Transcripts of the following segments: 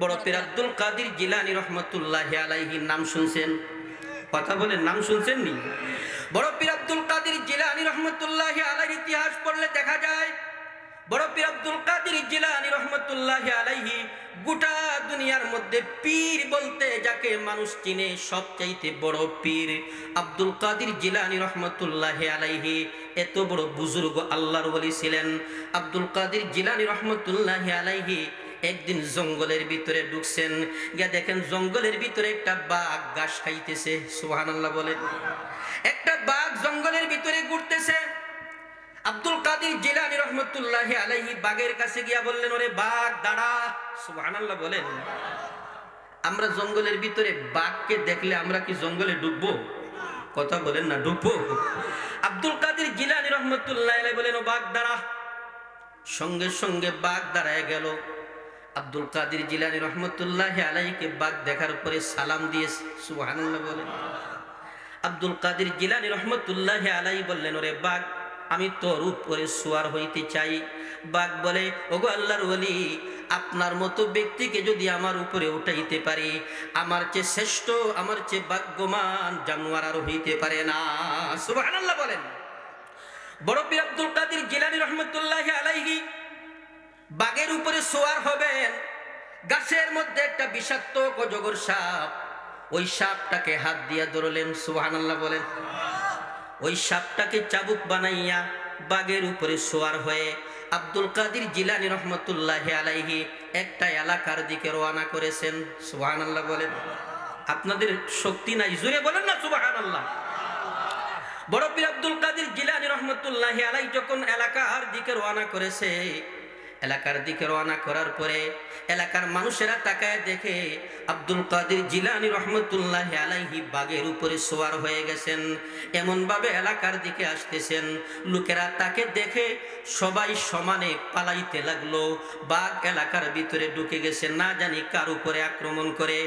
বড় পীর আব্দুল কাদির জিলানি রহমতুল্লাহ আলাইহির নাম শুনছেন? কথা বলেন, নাম শুনছেন নি বড় পীর আব্দুল কাদির জিলানি রহমতুল্লাহ আলাইহির ইতিহাস পড়লে দেখা যায়, বড় পীর আব্দুল কাদির জিলানি রহমতুল্লাহ আলাইহি গোটা দুনিয়ার মধ্যে পীর বলতে যাকে মানুষ চিনে সবচাইতে বড় পীর আব্দুল কাদির জিলানি রহমতুল্লাহ আলাইহি। এত বড় বুজুর্গ আল্লাহর ওলি ছিলেন। আব্দুল কাদির জিলানি রহমতুল্লাহ আলাইহি একদিন জঙ্গলের ভিতরে ঢুকছেন। গিয়া দেখেন জঙ্গলের ভিতরে একটা বাঘ ঘাস খাইতেছে। সুবহানাল্লাহ বলেন। একটা বাঘ জঙ্গলের ভিতরে ঘুরতেছে। আব্দুল কাদির জিলানি রহমতুল্লাহ আলাইহি বাঘের কাছে গিয়া বললেন, ওরে বাঘ, দাঁড়া। সুহান আল্লাহ বলেন। আমরা জঙ্গলের ভিতরে বাঘকে দেখলে আমরা কি জঙ্গলে ডুববো কথা বলেন না ডুববো আব্দুল কাদির জিলানি রহমতুল্লাহ বলেন, ও বাঘ, দাঁড়া। সঙ্গে সঙ্গে বাঘ দাঁড়ায় গেল। আব্দুল কাদির জিলানি রহমতুল্লাহ আলাইকে বাঘ দেখার পরে সালাম দিয়ে সুবহানাল্লাহ বলেন আব্দুল কাদির জিলানি রহমতুল্লাহ আলাই বললেন, ওরে বাঘ, আমি তোর উপরে সোয়ার হইতে চাই। বাঘ বলে, ওগো আল্লাহর ওলি, আপনার মতো ব্যক্তিকে যদি আমার উপরে উঠাইতে পারি, আমার চেয়ে শ্রেষ্ঠ, আমার চেয়ে ভাগ্যমান জানোয়ার আর হইতে পারে না। সুবহানাল্লাহ বলেন। বড় পীর আব্দুল কাদির জিলানি রহমতুল্লাহ উপরে সোয়ার হবেন গাছের মধ্যে একটা বিষাক্ত অজগর সাপ, ওই সাপটাকে হাত দিয়া ধরলেন, সুবহানাল্লাহ বলেন। ওই সাপটাকে চাবুক বানাইয়া বাঘের উপরে সোয়ার হয়ে আব্দুল কাদির জিলানি রহমতুল্লাহ আলাইহি একটা এলাকার দিকে রওনা করেছেন, সুবহানাল্লাহ বলেন। আপনাদের শক্তি নাই জুড়ে বলেন না, সুবহানাল্লাহ। বড় পীর আব্দুল কাদির জিলানি রহমতুল্লাহ আলাই যখন এলাকার দিকে রওনা করেছে এলাকার দিকে রওনা করার পরে এলাকার মানুষেরা তাকায় দেখে আব্দুল কাদির জিলানি রহমতুল্লাহ আলাইহি বাঘের উপরে সোয়ার হয়ে গেছেন, এমনভাবে এলাকার দিকে আসতেছেন। লোকেরা তাকে দেখে সবাই সমানে পালাইতে লাগল, বাঘ এলাকার ভিতরে ঢুকে গেছে, না জানি কার উপরে আক্রমণ করে।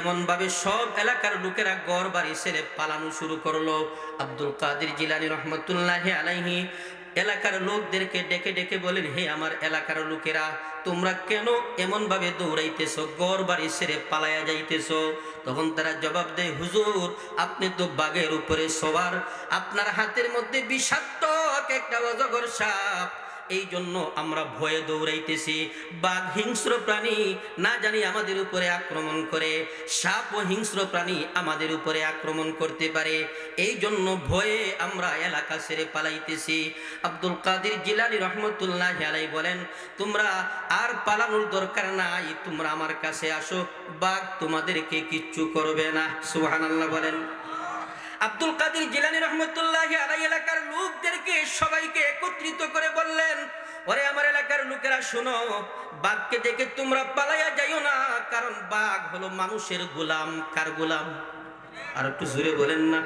এমনভাবে সব এলাকার লোকেরা গড় বাড়ি ছেড়ে পালানো শুরু করল। আব্দুল কাদির জিলানি রহমতুল্লাহ আলাইহি এলাকার লোকদেরকে ডেকে ডেকে বলেন, হে আমার এলাকার লোকেরা, তোমরা কেন এমন ভাবে দৌড়াইতেছ গড় বাড়ি সেরে পালাইয়া যাইতেছ? তখন তারা জবাব দেয়, হুজুর, আপনি তো বাঘের উপরে সবার আপনার হাতের মধ্যে বিষাক্ত একটা অজগর সাপ। এই জন্য আমরা ভয়ে দৌড়াইতেছি। বাঘ হিংস্র প্রাণী না জানি আমাদের উপরে আক্রমণ করে। সাপ ও হিংস্র প্রাণী আমাদের উপরে আক্রমণ করতে পারে। এই জন্য ভয়ে আমরা এলাকা ছেড়ে পালাইতেছি। আব্দুল কাদির জিলানি রহমতুল্লাহ আলাই বলেন, তোমরা আর পালানোর দরকার নাই, তোমরা আমার কাছে আসো। বাঘ তোমাদেরকে কিচ্ছু করবে না। সুবহানাল্লাহ বলেন। আব্দুল কাদির জিলানি রহমতুল্লাহ আলাই এলাকার লোকদেরকে সবাইকে একত্রিত করে বললেন, ওরে আমার এলাকার লোকেরা শোনো, বাঘকে দেখে তোমরা পালাইয়া যাইও না, কারণ বাঘ হলো মানুষের গোলাম। কার গোলাম? আর একটু জোরে বলেন না।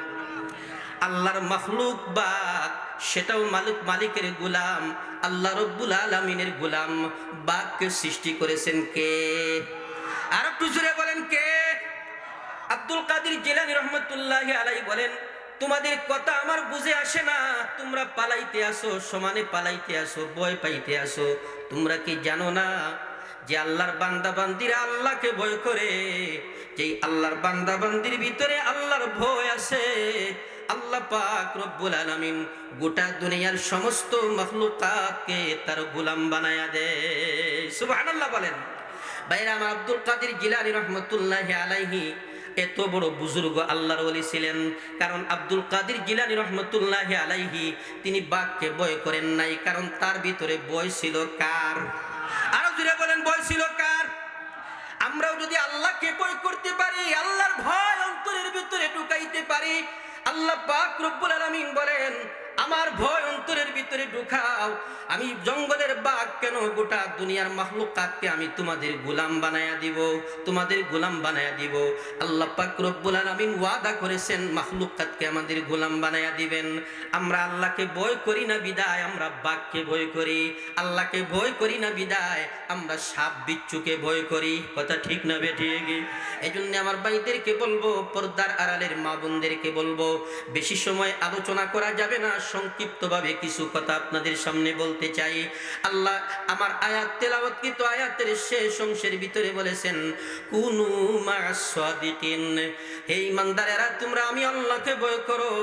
আল্লাহর মখলুক বাঘ, সেটাও মালিক, মালিকের গোলাম, আল্লাহ রব্বুল আলমিনের গোলাম। বাঘকে সৃষ্টি করেছেন কে? আর একটু জোরে বলেন কে? আব্দুল কাদির জেলানি রহমতুল্লাহ আলাই বলেন, তোমাদের কথা আমার বুঝে আসে না। তোমরা পালাইতে আসো, সমানে পালাইতে আসো, ভয় পাইতে আসো। তোমরা কি জানো না যে আল্লাহর বান্দা বান্দিরা আল্লাহকে ভয় করে? যেই আল্লাহর বান্দা বান্দির ভিতরে আল্লাহর ভয় আছে, আল্লাহ পাক রব্বুল আলামিন গোটা দুনিয়ার সমস্ত মখলুকাতকে তার গোলাম বানায়া দেয় সুবহানাল্লাহ বলেন বাইরা আমার আব্দুল কাদির জিলানি রহমতুল্লাহ আলাইহি এত বড় বুজুর্গ আল্লাহর ওলি ছিলেন। কারণ আব্দুল কাদির জিলানি রহমতুল্লাহ আলাইহি, তিনি বাঘকে বয় করেন নাই, কারণ তার ভিতরে বয় ছিল কার? আরও জুড়ে বলেন, বয় ছিল কার? আমরাও যদি আল্লাহকে বয় করতে পারি, আল্লাহর ভয় অন্তরের ভিতরে ঢুকাইতে পারি, আল্লাহ পাক রব্বুল আলামিন বলেন আমার ভয় অন্তরের ভিতরে ঢুকাও। আমি জঙ্গলের বাঘ কেন? গোটা দুনিয়ার মাহলুকাতকে আমি তোমাদের গোলাম বানায়া দিব, তোমাদের গোলাম বানায়া দিব। আল্লাহ পাক রব্বুল আলামিন ওয়াদা করেছেন মাহলুকাতকে আমাদের গোলাম বানায়া দিবেন। আমরা আল্লাহকে ভয় করি না বিদায়, আমরা বাঘকে ভয় করি। আল্লাহকে ভয় করি না বিদায়, আমরা সাপ বিচ্ছুকে ভয় করি। কথা ঠিক না বেঠিয়ে এই জন্য আমার ভাইদেরকে বলব, পর্দার আড়ালের মা বোনদেরকে বলব, বেশি সময় আলোচনা করা যাবে না সংক্ষিপ্তভাবে কিছু কথা আপনাদের সামনে বলতে চাই। আল্লাহ আমার আয়াত তেলাওয়াত কিন্তু আয়াতের শেষ অংশের ভিতরে বলেছেন, কুনু মা সাদিকিন। হে ইমানদারেরা তোমরা আমি আল্লাহকে ভয় করো।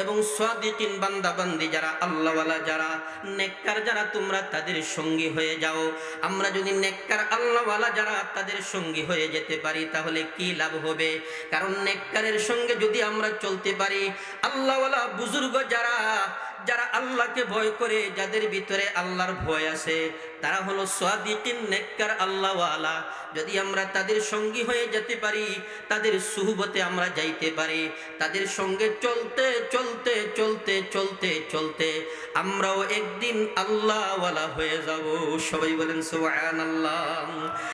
এবং সাদিকিন বান্দা বান্দি যারা, আল্লাহওয়ালা যারা, নেককার যারা, তোমরা তাদের সঙ্গী হয়ে যাও। আমরা যদি নেককার আল্লাহওয়ালা যারা তাদের সঙ্গী হয়ে যেতে পারি, তাহলে কি লাভ হবে? কারণ নেককারের সঙ্গে যদি আমরা চলতে পারি, আল্লাহওয়ালা বুজুর্গ যারা যারা আল্লাহকে ভয় করে, যাদের ভিতরে আল্লাহর ভয় আছে, তারা হলো সাদিকিন, নেককার আল্লাহওয়ালা। যদি আমরা তাদের সঙ্গী হয়ে যেতে পারি, তাদের সুহবতে আমরা যাইতে পারি। তাদের সঙ্গে চলতে চলতে চলতে চলতে চলতে আমরাও একদিন আল্লাহওয়ালা হয়ে যাব। সবাই বলেন, সুবহানাল্লাহ।